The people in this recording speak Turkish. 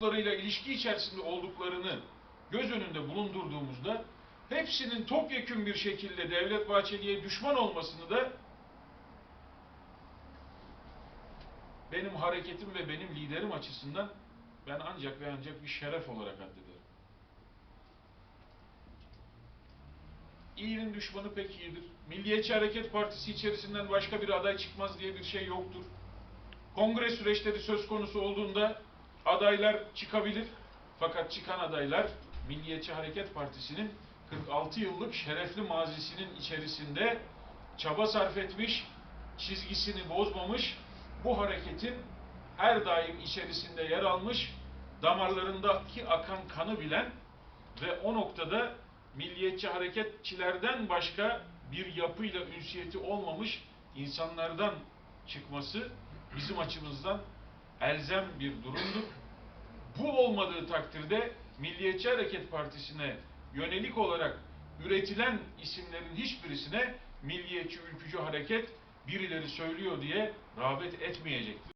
gruplarıyla ilişki içerisinde olduklarını göz önünde bulundurduğumuzda hepsinin topyekün bir şekilde Devlet Bahçeli'ye düşman olmasını da benim hareketim ve benim liderim açısından ben ancak ve ancak bir şeref olarak addederim. İyinin düşmanı pek iyidir. Milliyetçi Hareket Partisi içerisinden başka bir aday çıkmaz diye bir şey yoktur. Kongre süreçleri söz konusu olduğunda adaylar çıkabilir. Fakat çıkan adaylar Milliyetçi Hareket Partisi'nin 46 yıllık şerefli mazisinin içerisinde çaba sarf etmiş, çizgisini bozmamış, bu hareketin her daim içerisinde yer almış, damarlarındaki akan kanı bilen ve o noktada milliyetçi hareketçilerden başka bir yapıyla ünsiyeti olmamış insanlardan çıkması bizim açımızdan elzem bir durumdur. Bu olmadığı takdirde Milliyetçi Hareket Partisi'ne yönelik olarak üretilen isimlerin hiçbirisine milliyetçi ülkücü hareket birileri söylüyor diye rağbet etmeyecektir.